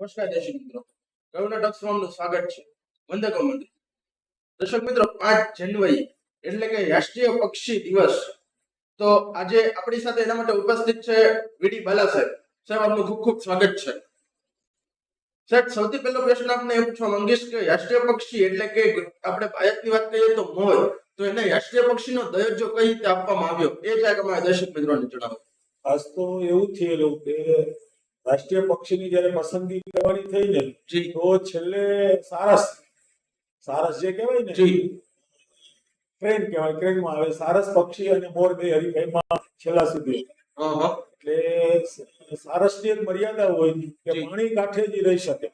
નમસ્કાર દર્શક મિત્રો. કરુણા ટોક્સનું સ્વાગત છે. વંદકો મંત્રી. દર્શક મિત્રો, પાંચ જાન્યુઆરી એટલે કે રાષ્ટ્રીય પક્ષી દિવસ. તો આજે આપણી સાથે એના માટે ઉપસ્થિત છે વીડી બાલા સાહેબ. સાહેબ, આપનું ખૂબ ખૂબ સ્વાગત છે. સાહેબ, સૌથી પહેલો પ્રશ્ન આપને એ પૂછવા માંગીશ કે રાષ્ટ્રીય પક્ષી એટલે કે આપણે ભારતની વાત કરીએ તો મોર, તો એને રાષ્ટ્રીય પક્ષીનો દરજ્જો કઈ રીતે આપવામાં આવ્યો? એ જરાક અમારા દર્શક મિત્રોને જણાવો. ખાસ તો એવું થયેલું કે રાષ્ટ્રીય પક્ષની જયારે પસંદગી કરવાની થઈ ને તો છેલ્લે સારસ. સારસ જે કહેવાય ને ટ્રેન કહેવાય ટ્રેનમાં આવે. સારસ પક્ષી અને મોર બે હરીફાઈમાં છેલ્લા સુધી. એટલે સારસની એક મર્યાદા હોય કે પાણી કાંઠે જ રહી શકે.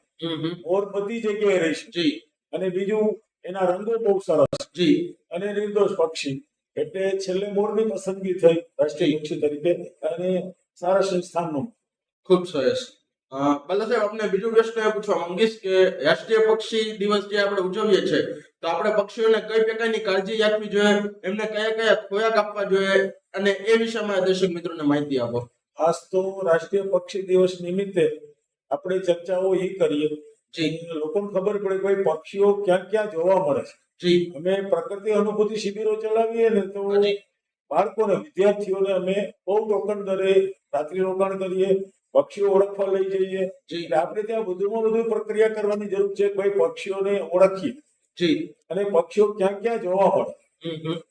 મોર બધી જગ્યાએ રહી શકે. જી. અને બીજું એના રંગો બહુ સરસ. જી. અને નિર્દોષ પક્ષી. એટલે છેલ્લે મોરની પસંદગી થઈ રાષ્ટ્રીય પક્ષી તરીકે અને સારસ સ્થાનનું. ખૂબ સરસ. અ, સાહેબ આપણે બીજો પ્રશ્ન પૂછવા માંગીશ કે રાષ્ટ્રીય પક્ષી દિવસ જે આપણે ઉજવીએ છીએ તો આપણે પક્ષીઓને કઈ પ્રકારની કાળજી રાખવી જોઈએ એમને કયા કયા ખોરાક આપવા જોઈએ અને એ અમારા દર્શક મિત્રોને માહિતી આપો. ખાસ તો રાષ્ટ્રીય પક્ષી દિવસ નિમિત્તે આપણે ચર્ચાઓ એ કરીએ. લોકોને ખબર પડે કે ભાઈ પક્ષીઓ ક્યાં ક્યાં જોવા મળે છે. અમે પ્રકૃતિ અનુભૂતિ શિબિરો ચલાવીએ ને તો. બાળકોને વિદ્યાર્થીઓને અમે બહુ ટોકન દરે રાત્રિ રોકાણ કરીએ. પક્ષીઓ ઓળખવા લઈ જઈએ. એટલે આપણે ત્યાં વધુમાં વધુ પ્રક્રિયા કરવાની જરૂર છે ભાઈ પક્ષીઓને ઓળખીએ. અને પક્ષીઓ ક્યાં ક્યાં જોવા મળે.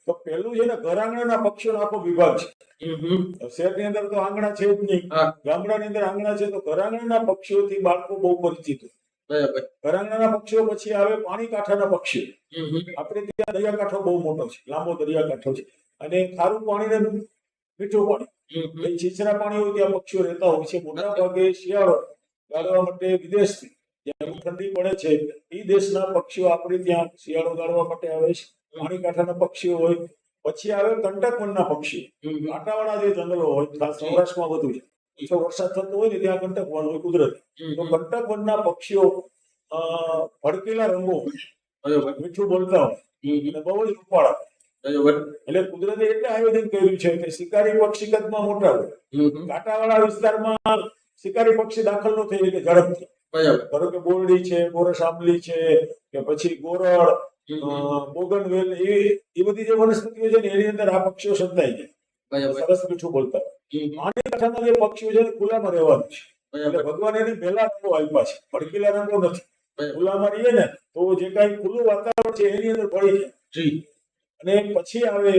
તો પેલું છે ને ઘર આંગણાના પક્ષીઓનો આખો વિભાગ છે. શહેરની અંદર તો આંગણા છે જ નહીં. ગામડાની અંદર આંગણા છે તો ઘરાંગણાના પક્ષીઓથી બાળકો બહુ પરિચિત ઘરાંગણાના પક્ષીઓ પછી આવે પાણી કાંઠાના પક્ષીઓ. આપણે ત્યાં દરિયાકાંઠો બહુ મોટો છે લાંબો દરિયાકાંઠો છે. અને ખારું પાણી ને મીઠું પાણી. એ છીછરા પાણી હોય ત્યાં પક્ષીઓ રહેતા હોય છે. મોટા ભાગે શિયાળો ગાળવા માટે વિદેશથી જ્યાં ઠંડી પડે છે. એ દેશના પક્ષીઓ આપણે ત્યાં શિયાળો ગાળવા માટે આવે છે. પાણી કાંઠાના પક્ષીઓ હોય. પછી આવે કંટકવનના પક્ષીઓ. કાંટાવાળા જે જંગલો હોય ખાસ સૌરાષ્ટ્રમાં વધુ છે. જો વરસાદ થતો હોય ને ત્યાં કંટક વન હોય કુદરતી. તો. કંટક વનના પક્ષીઓ અ, ભડકેલા રંગો મીઠું બોલતા હોય. અને બહુ જ રૂપાળા. એટલે કુદરતે એટલે આયોજન કર્યું છે કે શિકારી પક્ષી કદમાં મોટા હોય. કાંટાવાળા વિસ્તારમાં શિકારી પક્ષી દાખલ નો થઈ એટલે ઝડપથી. ધારો કે બોરડી છે ગોરસ આંબલી છે કે પછી ગોરળ બોગનવેલ એ એ બધી જે વનસ્પતિઓ છે ને એની અંદર આ પક્ષીઓ સંતાઈ જાય સરસ મીઠું બોલતા. પાણી કાંઠાના જે પક્ષીઓ છે ને ખુલ્લામાં રહેવાનું છે. એટલે ભગવાન એની પહેલા રંગો આપ્યા છે. ભડકીલા રંગો નથી. ખુલ્લામાં રહીએ ને તો જે કાંઈ ખુલ્લું વાતાવરણ છે એની અંદર પડી જાય. અને પછી આવે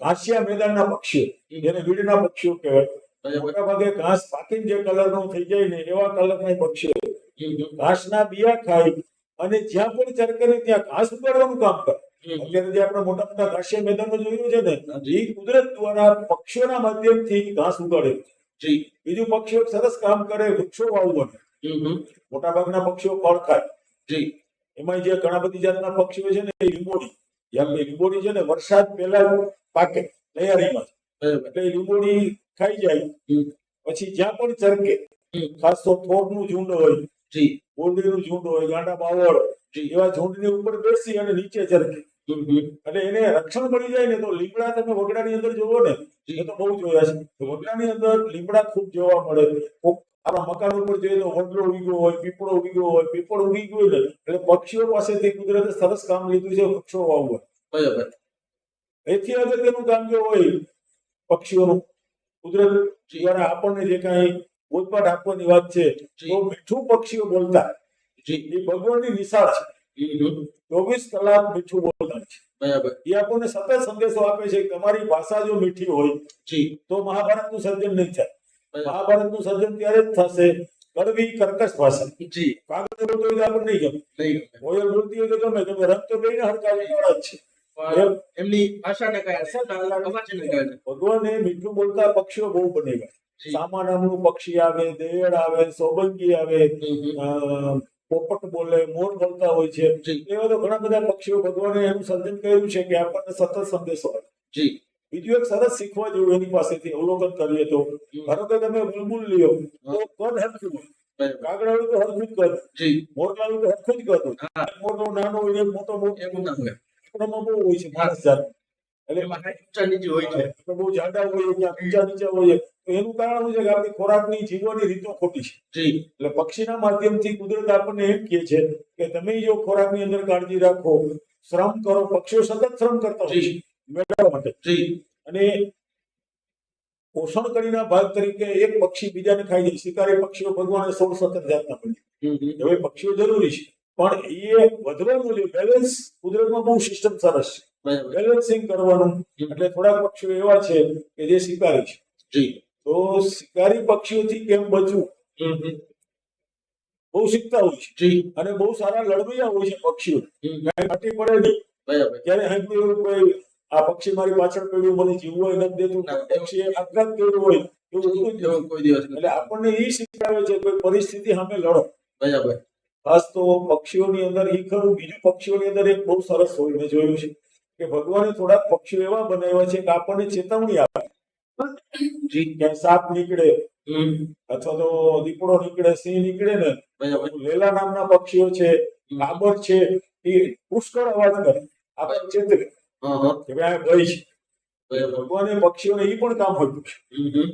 ઘાસિયા મેદાનના પક્ષીઓ. જેને વીડના પક્ષીઓ કહેવાય. મોટા ભાગે ઘાસ પાકીને જે કલરનો થઈ જાય ને એવા કલરના પક્ષીઓ. ઘાસના બિયા ખાય અને જ્યાં પણ ચરકરે ત્યાં ઘાસ ઉગાડવાનું કામ કરે. અત્યારે જે આપણે મોટા મોટા ઘાસિયા મેદાનો જોયું છે ને એ કુદરત દ્વારા પક્ષીઓના માધ્યમથી ઘાસ ઉગાડે છે. જી. બીજું પક્ષીઓ સરસ કામ કરે વૃક્ષો વાવું હમ. મોટા ભાગના પક્ષીઓ ફળ ખાય. જી. એમાં જે ઘણા બધી જાતના પક્ષીઓ છે ને એ લીંબોડી કે લીંબોડી છે ને વરસાદ પહેલા પાકે તૈયારીમાં એટલે લીંબોડી ખાઈ જાય પછી જ્યાં પણ ચરકે ખાસ તો થોરનું ઝુંડ હોય જી. ઝુંડ હોય ગાંડા બાવળ એવા ઝુંડની ઉપર બેસી અને નીચે ચરકે. એટલે એને રક્ષણ મળી જાય ને તો લીમડા તમે વગડાની અંદર જોવો ને એ તો બહુ જોયા છે. વગડા વગડાની અંદર લીમડા ખૂબ જોવા મળે આપણા મકાન ઉપર જોઈએ તો વડલો ઉગ્યો હોય પીપળો ઉગ્યો હોય પીપળો ઉગી ગયો ને એટલે પક્ષીઓ પાસેથી કુદરતે સરસ કામ લીધું છે વૃક્ષો વાવવા બરાબર. એથી અગત્યનું કામ જો હોય પક્ષીઓનું. કુદરત દ્વારા આપણને જે કાંઈ બોધપાઠ આપવાની વાત છે તો મીઠું પક્ષીઓ બોલતા. એ ભગવાનની નિશાળ છે. ચોવીસ કલાક મીઠું બોલતા છે. બરાબર. એ આપણને સતત સંદેશો આપે છે કે તમારી ભાષા જો મીઠી હોય જી. તો મહાભારતનું સર્જન નહીં થાય. મહાભારતનું સર્જન ત્યારે જ થશે. કડવી કર્કશ ભાષા. જી. કાગળ બોલતો હોય આપણને નહીં ગમે. નહીં કોયલ બોલતી હોય તો ગમે ગમે. રંગ તો બેયને હરખા જ છે. એમની ભાષાને કઈ અસર ભગવાને મીઠું બોલતા પક્ષીઓ બહુ બનેલા. સામા નામનું પક્ષી આવે દેડ આવે સોબંગી આવે. પોપટ બોલે મોર બોલતા હોય છે. એવા તો ઘણા બધા પક્ષીઓ ભગવાને એનું સર્જન કર્યું છે કે આપણને સતત સંદેશો આવે જી. બીજું એક સરસ શીખવા જેવું એની પાસેથી અવલોકન કરીએ તો ધારો કે તમે બુલબુલ લ્યો તો કદ હરખું કાગડાળું તો હરખું જ કદ. મોરલાળું તો હરખું જ કદ. મોટો નાનો હોય ને મોટો મોટો. એવું ના હોય. આંકડામાં બહુ હોય છે માણસ જાત. એટલે એમાં કાંઈ ઊંચા નીચે હોય છે. બહુ જાડા હોય ક્યાં ઊંચા નીચા હોય. તો એનું કારણ છે કે આપણી ખોરાકની જીવવાની રીતો ખોટી છે. એટલે પક્ષીના માધ્યમથી કુદરત આપણને એમ કહે છે કે તમે જો ખોરાકની અંદર કાળજી રાખો શ્રમ કરો પક્ષીઓ સતત શ્રમ કરતા હોય છે. મેળવવા માટે. અને પોષણ કરીના ભાગ તરીકે એક પક્ષી બીજાને ખાઈ જાય. શિકારી પક્ષીઓ ભગવાને સોળ સત્તર જાતના હમ. હવે પક્ષીઓ જરૂરી છે. પણ એ વધવાનું છે બેલેન્સ કુદરતમાં બહુ સિસ્ટમ સરસ છે. બેલેન્સિંગ કરવાનું. એટલે થોડા પક્ષીઓ એવા છે કે જે શિકારી છે. તો શિકારી પક્ષીઓથી કેમ બચવું. બહુ શીખતા હોય છે. અને બહુ સારા લડવૈયા હોય છે પક્ષીઓ. કાંઈ પડે નહીં. બરાબર. હજુ એવું કોઈ આ પક્ષી મારી પાછળ પડ્યું મને જીવવું હોય નથી દેતું. પક્ષી આપઘાત કર્યો હોય એવું હોતું કોઈ દિવસ એટલે આપણને એ શીખવાડે છે કોઈ પરિસ્થિતિ સામે લડો. બરાબર. ખાસ તો પક્ષીઓની અંદર એ ખરું બીજું પક્ષીઓની અંદર એક બહુ સરસ હોય મેં જોયું છે કે ભગવાને થોડાક પક્ષીઓ એવા બનાવ્યા છે કે આપણને ચેતવણી આપે. ક્યાંય સાપ નીકળે અથવા તો દીપડો નીકળે સિંહ નીકળે ને લેલા નામના પક્ષીઓ છે કાબર છે એ પુષ્કળ અવાજ કરે. આપણે ચેતવે કે ભાઈ આ ભય છે. ભગવાને પક્ષીઓને એ પણ કામ હતું હમ હમ.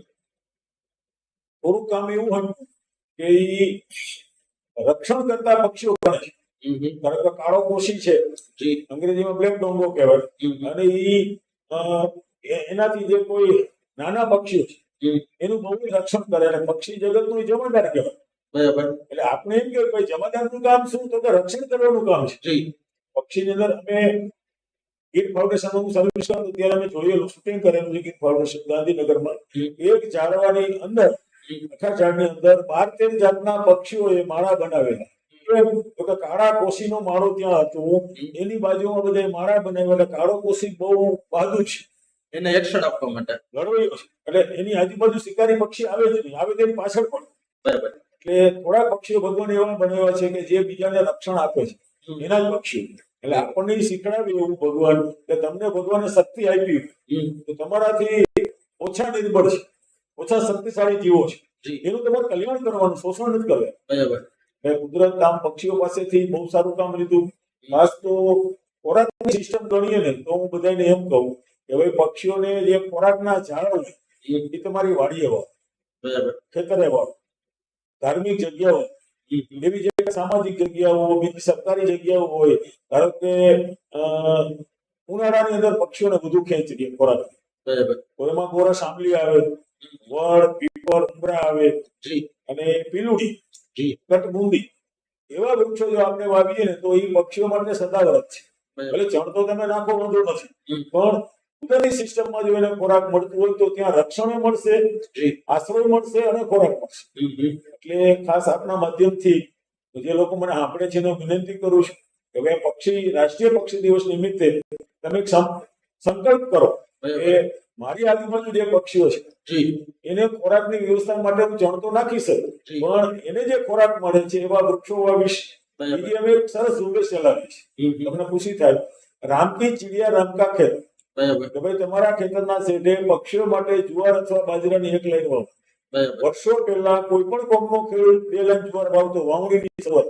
થોડું કામ એવું હતું કે એ રક્ષણ કરતા પક્ષીઓ કરે છે. કાળો કોશી છે. અંગ્રેજીમાં બ્લેક ડોંગો કહેવાય. અને એ- એનાથી જે કોઈ નાના પક્ષીઓ છે એનું બહુ રક્ષણ કરે અને પક્ષી જગતનું જમાદાર કહેવાય. બરાબર. એટલે આપણે એમ કે ભાઈ જમાદારનું કામ શું? તો રક્ષણ કરવાનું કામ છે. પક્ષીની અંદર અમે ગીર ફાઉન્ડેશનમાં હું સર્વિસ કરતો ત્યારે અમે જોયેલું શૂટિંગ કરેલું છે ગીર ફાઉન્ડેશન ગાંધીનગરમાં. એક ઝાડવાની અંદર. આખા ઝાડની અંદર બાર તેર જાતના પક્ષીઓએ માળા બનાવેલા? તો કે કાળા કોશીનો માળો ત્યાં હતો. એની બાજુમાં બધા માળા બનાવ્યા એટલે કાળો કોશી બહુ બહાદુર છે. એને એક્શન આપવા માટે. લડવૈયો છે. એટલે એની આજુબાજુ શિકારી પક્ષી આવે જ નહીં. આવે તેની પાછળ પણ. બરાબર. એટલે થોડા પક્ષીઓ ભગવાન એવા બનાવ્યા છે કે જે બીજાને રક્ષણ આપે છે. એના જ પક્ષીઓ. એટલે આપણને ઈ શીખડાવે એવું ભગવાન કે તમને ભગવાને શક્તિ આપી. તો તમારાથી ઓછા નિર્બળ છે. ઓછા શક્તિશાળી જીવો છે. એનું તમારે કલ્યાણ કરવાનું શોષણ નથી કરે. બરાબર. કુદરત આમ પક્ષીઓ પાસેથી બહુ સારું કામ લીધું. ખાસ તો ખોરાકની સિસ્ટમ ગણીએ ને તો હું બધાને એમ કહું કે હવે પક્ષીઓને જે ખોરાકના ઝાડ એ તમારી વાડીએ બરાબર. ખેતરે વાવો. ધાર્મિક જગ્યાઓ. એવી સામાજિક જગ્યાઓ બીજી સરકારી જગ્યાઓ હોય ધારો કે ઉનાળાની અંદર પક્ષીઓને વધુ ખેંચી લે ખોરાક કોઈમાં તો સાંભળી આવે વડ પીપર ઉમરા આવે. અને પીલુડી કટબુંદી એવા વૃક્ષો જો આપણે વાવીએ ને તો એ પક્ષીઓ માટે સદાવરત છે. ભલે એટલે ચણ તો તમે નાખો વાંધો નથી. પણ કુદરતી સિસ્ટમમાં જો એને ખોરાક મળતું હોય તો ત્યાં રક્ષણ મળશે આશ્રય મળશે અને ખોરાક મળશે. એટલે ખાસ આપના માધ્યમથી જે લોકો મને સાંભળે છે એને વિનંતી કરું છું કે ભાઈ પક્ષી રાષ્ટ્રીય પક્ષી દિવસ નિમિત્તે તમે એક સંકલ્પ કરો કે મારી આજુબાજુ જે પક્ષીઓ છે એને ખોરાકની વ્યવસ્થા માટે હું જણ તો નાખી શકું. પણ એને જે ખોરાક મળે છે એવા વૃક્ષો વાવીશ બીજી અમે સરસ ઝુંબેશ ચલાવી છે. હમ હમ. તમને ખુશી થાય. રામકી ચીડિયા રામકા ખેત. બરાબર. કે ભાઈ તમારા ખેતરના શેઢે પક્ષીઓ માટે જુવાર અથવા બાજરાની એક લાઈન વાવો વર્ષો પહેલા કોઈ પણ કોમનો ખેડૂત બે લંચ પર ભાવતો વાવણીની શરૂઆત.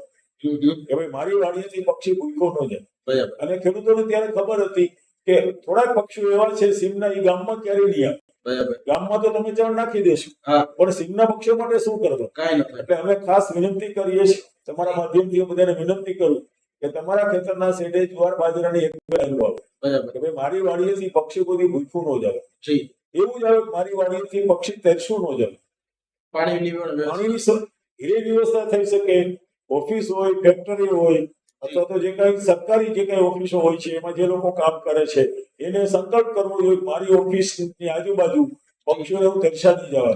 કે ભાઈ મારી વાડીએથી પક્ષી ભૂખ્યો ન જાય. અને ખેડૂતોને ત્યારે ખબર હતી કે થોડાક પક્ષીઓ એવા છે સીમના એ ગામમાં ક્યારે નહીં આવે. ગામમાં તો તમે જળ નાખી દેશો. પણ સીમના પક્ષીઓ માટે શું કરવો કાંઈ એટલે અમે ખાસ વિનંતી કરીએ છીએ તમારા માધ્યમથી હું બધાને વિનંતી કરું કે તમારા ખેતરના શેડે જુવાર બાજરાની એક વાવો બરાબર. કે ભાઈ મારી વાડીએથી પક્ષી કોઈ ભૂખ્યું ન જાય. એવું જ આવે મારી વાડીએથી પક્ષી તરશું ન જાય. પાણીની પાણીની એવી વ્યવસ્થા થઈ શકે. ઓફિસ હોય ફેક્ટરી હોય અથવા તો જે કઈ સરકારી જે કઈ ઓફિસો હોય છે એમાં જે લોકો કામ કરે છે એને સંકલ્પ કરવો જોઈએ. મારી ઓફિસની આજુબાજુ પક્ષીઓને હું દર્શાવી જવા.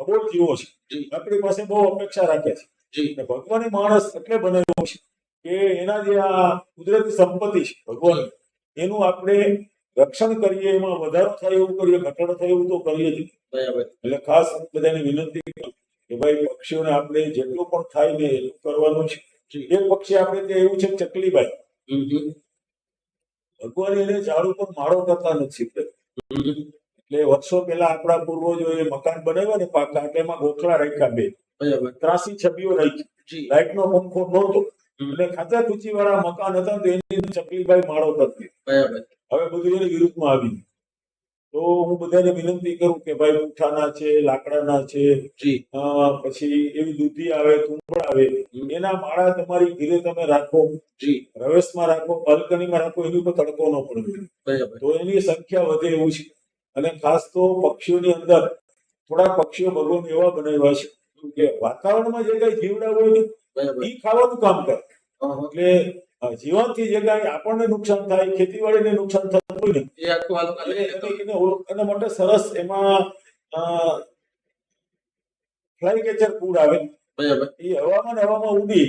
અબોલ જીવો છે. આપણી પાસે બહુ અપેક્ષા રાખે છે. ભગવાન ભગવાને માણસ એટલે બનાવ્યો છે કે એના જે આ કુદરતી સંપત્તિ છે ભગવાન એનું આપણે રક્ષણ કરીએ એમાં વધારો થાય એવું કરીએ ઘટાડો થાય એવું તો કરીએ જ. એટલે ખાસ બધાને વિનંતી કે ભાઈ પક્ષીઓને આપણે જેટલું પણ થાય ને એટલું કરવાનું છે. એક પક્ષી આપણે ત્યાં એવું છે ચકલીબાઈ. ભગવાન એને ઝાડ ઉપર માળો કરતા નથી. એટલે વર્ષો પહેલા આપણા પૂર્વજોએ મકાન બનાવ્યા ને પાકા એટલે એમાં ગોખલા રાખ્યા બે. બરાબર. ત્રાસી છબીઓ રાખી. લાઈટ નો પંખો નહોતો. એટલે ખાતા ખુચી વાળા મકાન હતા તો એની ચકલીબાઈ માળો કરતી. બરાબર. હવે બધું એની વિરુદ્ધમાં આવી ગયું. તો હું બધાને વિનંતી કરું કે ભાઈ પૂઠાના છે લાકડાના છે પછી એવી દૂધી આવે તુંબળ આવે એના માળા તમારી ઘીરે તમે રાખો. રવેશમાં રાખો બાલ્કનીમાં રાખો એની ઉપર તડકો ન પડે. તો એની સંખ્યા વધે એવું છે. અને ખાસ તો પક્ષીઓની અંદર થોડા પક્ષીઓ ભગવાન એવા બનાવ્યા છે કે વાતાવરણમાં જે કઈ જીવડા હોય ને એ ખાવાનું કામ કરે. એટલે જીવનથી જે કાંઈ આપણને નુકસાન થાય ખેતીવાડીને નુકસાન થતું એને માટે સરસ એમાં ફ્લાય કેચર ફૂડ આવે. એ હવામાં હવામાં ઉડી.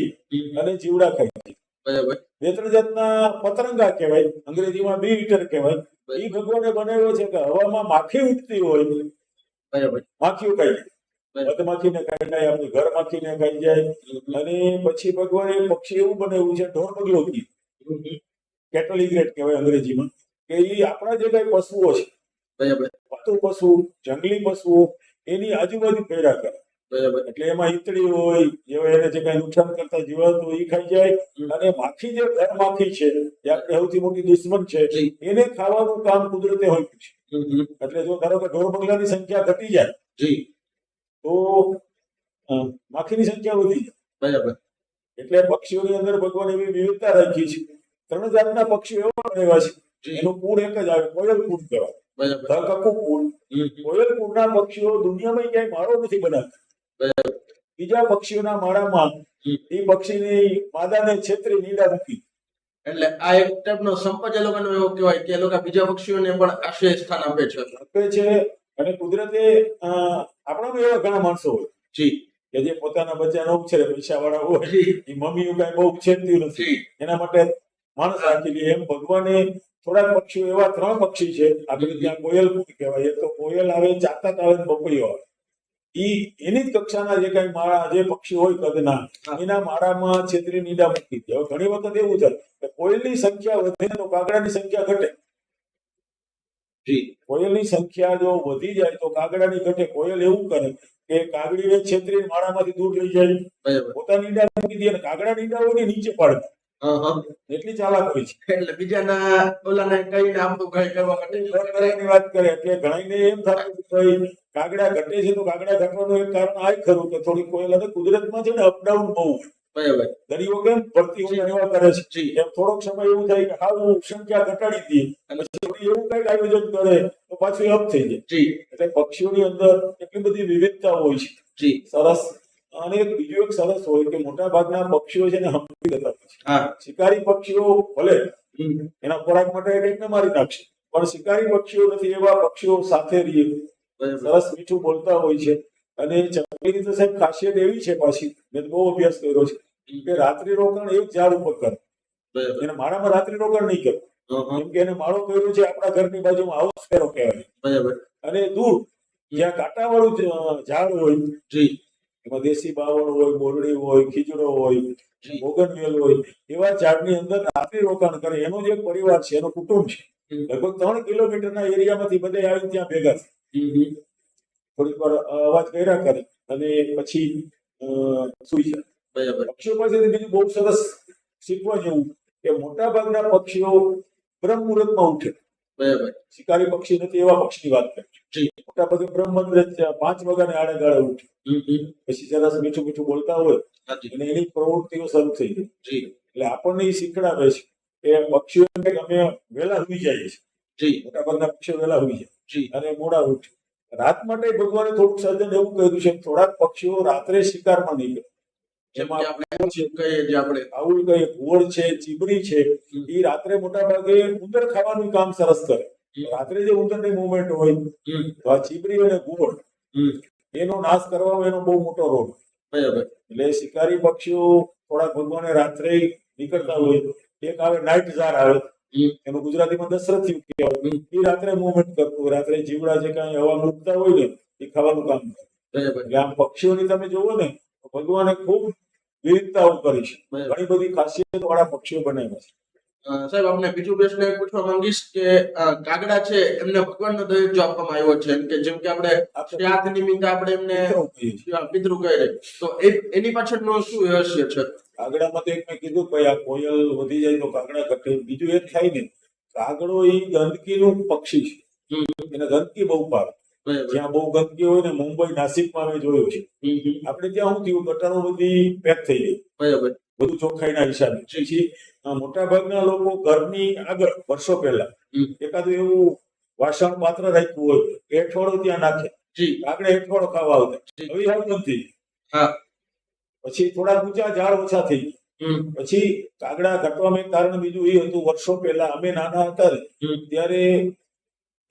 અને જીવડા ખાય બરાબર. બે ત્રણ જાતના પતરંગા કહેવાય અંગ્રેજીમાં બી હીટર કહેવાય. એ ભગવાને બનાવ્યો છે કે હવામાં માખી ઉડતી હોય. માખીઓ ખાઈ જાય ને ખાઈ જાય આપણી ઘર માખીને ખાઈ જાય. અને પછી ભગવાને પક્ષી એવું બનાવ્યું છે ઢોર બગલોકી કેટલ ઇગ્રેટ કહેવાય અંગ્રેજીમાં કે એ આપણા જે કઈ પશુઓ છે. પતુ પશુ જંગલી પશુઓ એની આજુબાજુ ફેરા કરે. એટલે એમાં ઈતળી હોય જેવા એને જે કઈ નુકસાન કરતા જીવાત હોય એ ખાઈ જાય. અને માખી જે ઘર માખી છે જે આપણે સૌથી મોટી દુશ્મન છે એને ખાવાનું કામ કુદરતે હોય છે. એટલે જો ધારો કે ઢોર બંગલાની સંખ્યા ઘટી જાય તો માખીની સંખ્યા વધી બરાબર. એટલે પક્ષીઓની અંદર ભગવાન એવી વિવિધતા રાખી છે. ત્રણ જાતના પક્ષીઓ એવા રહેવા છે. એનું કુળ એક જ આવે કોયલ કુળ કહેવાય. ધકકુ કુળ. કોયલ કુળના પક્ષીઓ દુનિયામાં ક્યાંય માળો નથી બનાવતા. બીજા પક્ષીઓના માળામાં એ પક્ષીની માદાને છેતરી નીડા મૂકી. એટલે આ એક ટાઈપનો સંપજ એ લોકોનો એવો કહેવાય કે એ લોકો બીજા પક્ષીઓને પણ આશ્રય સ્થાન આપે છે. આપે છે અને કુદરતે આપણા બી એવા ઘણા માણસો હોય. જી. કે જે પોતાના બચ્ચાને ઉછેરે પૈસા વાળા હોય એ મમ્મીઓ કઈ બહુ ઉછેરતી નથી. એના માટે માણસ રાખી લે એમ ભગવાને થોડાક પક્ષીઓ એવા ત્રણ પક્ષી છે આપણે ત્યાં કોયલ કહેવાય. તો કોયલ આવે ચાતક આવે બપૈયો આવે. ઈ એની જ કક્ષાના જે કઈ માળા જે પક્ષી હોય કદના. એના માળામાં છેતરી નીડા મૂકી દે. હવે ઘણી વખત એવું થાય કે કોયલની સંખ્યા વધે તો કાગડાની સંખ્યા ઘટે. કોયલની સંખ્યા જો વધી જાય તો કાગડાની ઘટે કોયલ એવું કરે કે કાગડીને છેતરી માળામાંથી દૂર લઈ જાય. પોતાની ઈંડા મૂકી દે અને કાગડા ઈંડા હોય નીચે પાડે. એટલી ચાલાક હોય છે. એટલે બીજાના ઓલાને કહીને આપણું કઈ કરવા માટે? વાત કરે એટલે ઘણાને એમ થાય કાગડા ઘટે છે તો કાગડા ઘટવાનું એક કારણ આ ખરું કે થોડી કોયલ અને કુદરતમાં છે ને અપડાઉન બહુ. દરિયો કેમ ભરતી હોય એવા કરે છે? એમ થોડોક સમય એવું થાય કે હાવ સંખ્યા ઘટાડી દઈએ. અને પછી એવું કંઈક આયોજન કરે તો પાછું અપ થઈ જાય. જી. એટલે પક્ષીઓની અંદર એટલી બધી વિવિધતા હોય છે. જી. સરસ. અને બીજું એક સરસ હોય કે મોટા ભાગના પક્ષીઓ છે ને હંપી જતા હોય છે. શિકારી પક્ષીઓ ભલે એના ખોરાક માટે કંઈક મારી નાખશે પણ શિકારી પક્ષીઓ નથી એવા પક્ષીઓ સાથે રહીએ. સરસ મીઠું બોલતા હોય છે. અને ચકલીની તો સાહેબ ખાસિયત એવી છે પાછી મેં બહુ અભ્યાસ કર્યો છે. કે રાત્રિ રોકાણ એક ઝાડ ઉપર કરે. એને માળામાં રાત્રિ રોકાણ નહીં કરે. હા હા. કેમ કે એને માળો કર્યો છે આપણા ઘરની બાજુમાં હાઉસ ફેરો કહેવાય. અને દૂર જ્યાં કાંટાવાળું ઝાડ હોય એમાં દેશી બાવળ હોય બોરડી હોય ખીજડો હોય બોગનવેલ હોય એવા ઝાડની અંદર રાત્રિ રોકાણ કરે. એનો જે પરિવાર છે એનો કુટુંબ છે. લગભગ ત્રણ કિલોમીટરના એરિયામાંથી બધે આવીને ત્યાં ભેગા થાય. થોડીક વાર અવાજ કર્યા કરે અને પછી સુઈ જાય. પક્ષીઓ પાસેથી બીજું બહુ સરસ શીખવા જેવું કે મોટા ભાગના પક્ષીઓ બ્રહ્મ મુહૂર્તમાં ઉઠે. બરાબર. શિકારી પક્ષી નથી એવા પક્ષીની વાત કરી મોટા ભાગે બ્રહ્મ મુહૂર્ત પાંચ વાગ્યાને આડે ગાળે ઉઠે. પછી જરા મીઠું મીઠું બોલતા હોય અને એની પ્રવૃત્તિઓ શરૂ થઈ જાય. એટલે આપણને એ શીખડાવે છે કે પક્ષીઓ અમે વહેલા સુઈ જઈએ છીએ. જી. મોટા ભાગના પક્ષીઓ વહેલા સુઈ જાય. અને મોડા ઉઠે. રાત માટે ભગવાને થોડુંક સર્જન એવું કર્યું છે કે થોડાક પક્ષીઓ રાત્રે શિકારમાં નીકળે. જેમ આપણે કહીએ આવું કઈ ઘુવડ છે ચીબરી છે એ રાત્રે મોટા ભાગે ઉંદર ખાવાનું કામ સરસ કરે. રાત્રે જે ઉંદરની મુવમેન્ટ હોય તો આ ચીબરી અને ઘુવડ એનો નાશ કરવામાં એનો બહુ મોટો રોલ. બરાબર. એટલે શિકારી પક્ષીઓ થોડાક ભગવાને રાત્રે નીકળતા હોય એક આવે નાઇટ ઝાર આવે એનું ગુજરાતીમાં દશરથિયું કહેવાય. એ રાત્રે મુવમેન્ટ કરતું રાત્રે જીવડા જે કાંઈ હવા મૂકતા હોય ને એ ખાવાનું કામ કરે. બરાબર. એટલે આમ પક્ષીઓની તમે જુઓ ને ભગવાને ખૂબ વિવિધતાઓ કરી છે. ઘણી બધી ખાસિયત વાળા પક્ષીઓ બનાવ્યા છે. સાહેબ આપણે બીજું પ્રશ્ન એ પૂછવા માંગીશ કે કાગડા છે એમને ભગવાનનો દરજ્જો આપવામાં આવ્યો છે. કે જેમ કે આપણે શ્રાદ્ધ નિમિત્તે આપણે એમને. પિતૃ કહે તો એની પાછળનો શું રહસ્ય છે? કાગડામાં તો એક મેં કીધું કે ભાઈ આ કોયલ વધી જાય તો કાગડા ઘટે. બીજું એક થાય ને કાગડો એ ગંદકીનું પક્ષી છે. એને ગંદકી બહુ પાડે. જ્યાં બહુ ગંદકી હોય ને મુંબઈ નાસિકમાં મેં જોયું છે. આપણે ત્યાં શું થયું? ગટરો બધી પેક થઈ ગઈ. બરાબર. બધું ચોખ્ખાઈના હિસાબે. પછી અ, મોટાભાગના લોકો ઘરની આગળ વર્ષો પહેલા. એકાદું એવું વાસણ પાત્ર રાખ્યું હોય એઠવાડો ત્યાં નાખે. આપણે એઠવાડો ખાવા આવતા. હવે આવું નથી. પછી થોડા ઊંચા ઝાડ ઓછા થઈ ગયા. પછી કાગડા ઘટવામાં એક કારણ બીજું એ હતું વર્ષો પહેલા અમે નાના હતા ત્યારે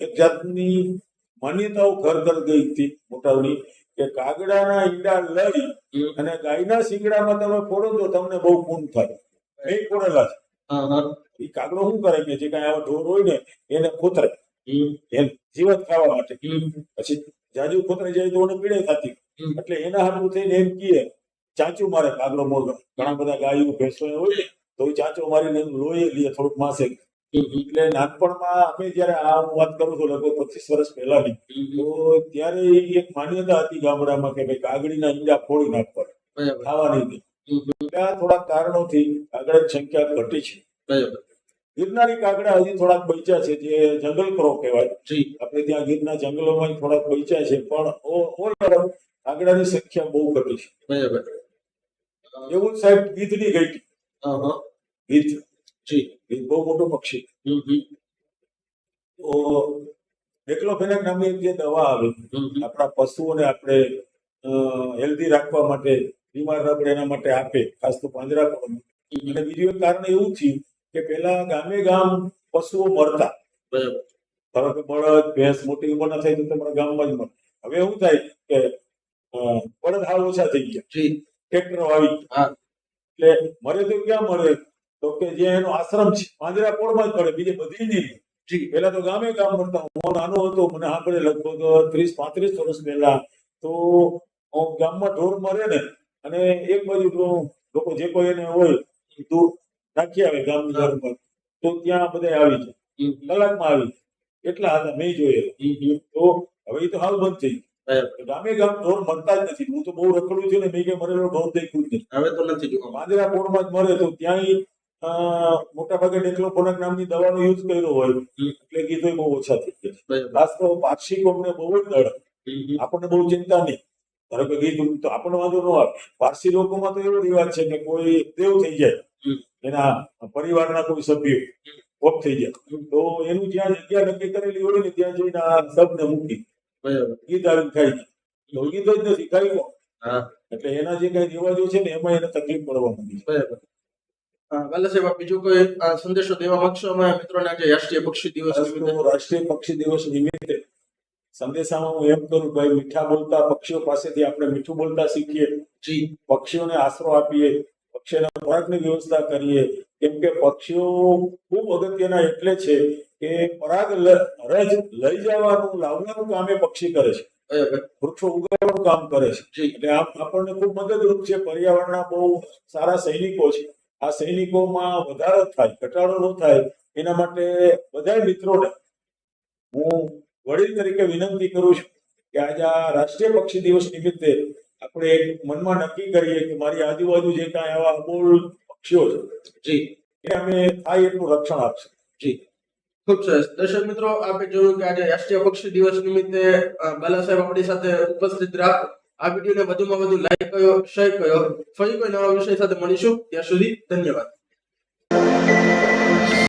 એક જાતની માન્યતાઓ ઘર ઘર ગઈ હતી મોટાવની કે કાગડાના ઈંડા લઈ અને ગાયના શીંગડામાં તમે ફોડો તો તમને બહુ પૂન થાય. એ ફોડેલા છે. એ કાગડો શું કરે કે જે કાંઈ આવા ઢોર હોય ને એને ખોતરે. એમ જીવત ખાવા માટે. પછી જાજુ ખોતરે જાય તો એને પીડે થતી. એટલે એના હાથું થઈને એમ કીએ ચાંચું મારે કાગડો મોર ઘણા બધા ગાયો ભેંસો હોય તો એ ચાંચો મારીને લોહી લે થોડુંક માસે. એટલે નાનપણમાં અમે જયારે આ હું વાત કરું છું લગભગ પચીસ વર્ષ પહેલાની તો ત્યારે એક માન્યતા હતી ગામડામાં કે ભાઈ કાગડીના ઈંડા ફોડી નાખવા ખાવાની આ થોડાક કારણોથી કાગડા સંખ્યા ઘટી છે. ગિરનારી કાગડા હજી થોડાક બચ્યા છે જે જંગલ ક્રો કહેવાય. આપણે ત્યાં ગીરના જંગલોમાં થોડાક બચ્યા છે પણ ઓલ કાગડાની સંખ્યા બહુ ઘટી છે. એવું સાહેબ ગીધની ગઈ ગીધ જી ગીધ બહુ મોટું પક્ષી. તો ડેક્લોફેનાક નામની એક જે દવા આવે. આપણા પશુઓને આપણે હેલ્ધી રાખવા માટે બીમાર ન પડે એના માટે આપે ખાસ તો પાંજરા પર અને બીજું એક કારણ એવું થયું કે પેલા ગામે ગામ પશુઓ મરતા. બરાબર. ધારો કે બળદ ભેંસ મોટી ઉંમર ના થાય તો તમારા ગામમાં જ મળે હવે એવું થાય કે બળદ હાલ ઓછા થઈ ગયા. ટ્રેક્ટરો આવી એટલે મરે તો ક્યાં મરે? તો કે જે એનો આશ્રમ છે પાંજરાપોળમાં જ મળે બીજે બધી નહીં જી. પેલા તો ગામે ગામ મળતા હું નાનો હતો મને આપણે લગભગ ત્રીસ પાંત્રીસ વર્ષ પહેલા તો ગામમાં ઢોર મરે ને અને એક બાજુ લોકો જે કોઈ એને હોય દૂર નાખી આવે ગામની ઘરમાં તો ત્યાં બધા આવી જાય. કલાકમાં આવી. એટલા હતા મેં જોયેલા. તો હવે એ તો હાલ બંધ થઈ ગામે ગામ ઢોર મળતા જ નથી. હું તો બહુ રખડું છું ને મેં કે મરેલો ઢોર દેખ્યું જ નથી. હવે તો નથી જોવા માંજરા પોળમાં જ મરે તો ત્યાં મોટા ભાગે ડેક્લોફોનાક નામની દવાનો યુઝ કર્યો હોય એટલે કીધું બહુ ઓછા થઈ ગયા ખાસ તો પારસીકોને બહુ જ દળ. આપણને બહુ ચિંતા નહીં. ધારો કે કીધું તો આપણને વાંધો ન આવે. પારસી લોકોમાં તો એવો રિવાજ છે કે કોઈ દેવ થઈ જાય. એના પરિવારના કોઈ સભ્ય ઓફ થઈ જાય. તો એનું જ્યાં જગ્યા નક્કી કરેલી હોય ને ત્યાં જઈને આ શબ્દને મૂકી. આવીને ખાઈ જાય તો ગીત જ નથી ખાઈ લો એટલે એના જે કઈ રિવાજો છે ને એમાં એને તકલીફ પડવા માંડી છે. બરાબર. વાલા સાહેબ બીજો કોઈ સંદેશો દેવા માંગશો અમારા મિત્રોને આજે રાષ્ટ્રીય પક્ષી દિવસ ખાસ નિમિત્તે? તો રાષ્ટ્રીય પક્ષી દિવસ નિમિત્તે. સંદેશામાં હું એમ કરું ભાઈ મીઠા બોલતા પક્ષીઓ પાસેથી આપણે મીઠું બોલતા શીખીએ. જી. પક્ષીઓને આશરો આપીએ પક્ષીઓને ખોરાકની વ્યવસ્થા કરીએ. કેમ કે પક્ષીઓ ખૂબ અગત્યના એટલે છે કે પરાગ રજ લઈ જવાનું લાવવાનું કામ એ પક્ષી કરે છે. વૃક્ષો ઉગાડવાનું કામ કરે છે. એટલે આપણને ખૂબ મદદરૂપ છે. પર્યાવરણના બહુ સારા સૈનિકો છે. આ સૈનિકોમાં વધારો થાય ઘટાડો ન થાય એના માટે બધા મિત્રોને હું વડીલ તરીકે વિનંતી કરું છું કે આજે આ રાષ્ટ્રીય પક્ષી દિવસ નિમિત્તે આપણે મનમાં નક્કી કરીએ કે મારી આજુબાજુ જે કાંઈ આવા અબોલ પક્ષીઓ છે જી. એ અમે થાય એટલું રક્ષણ આપશે. જી. ખૂબ સરસ. દર્શક મિત્રો આપણે જોયું કે આજે રાષ્ટ્રીય પક્ષી દિવસ નિમિત્તે બાલા સાહેબ આપણી સાથે ઉપસ્થિત રહ્યા. આ વિડીયોને વધુમાં વધુ લાઈક કર્યો શેર કર્યો. ફરી કોઈ નવા વિષય સાથે મળીશું. ત્યાં સુધી ધન્યવાદ.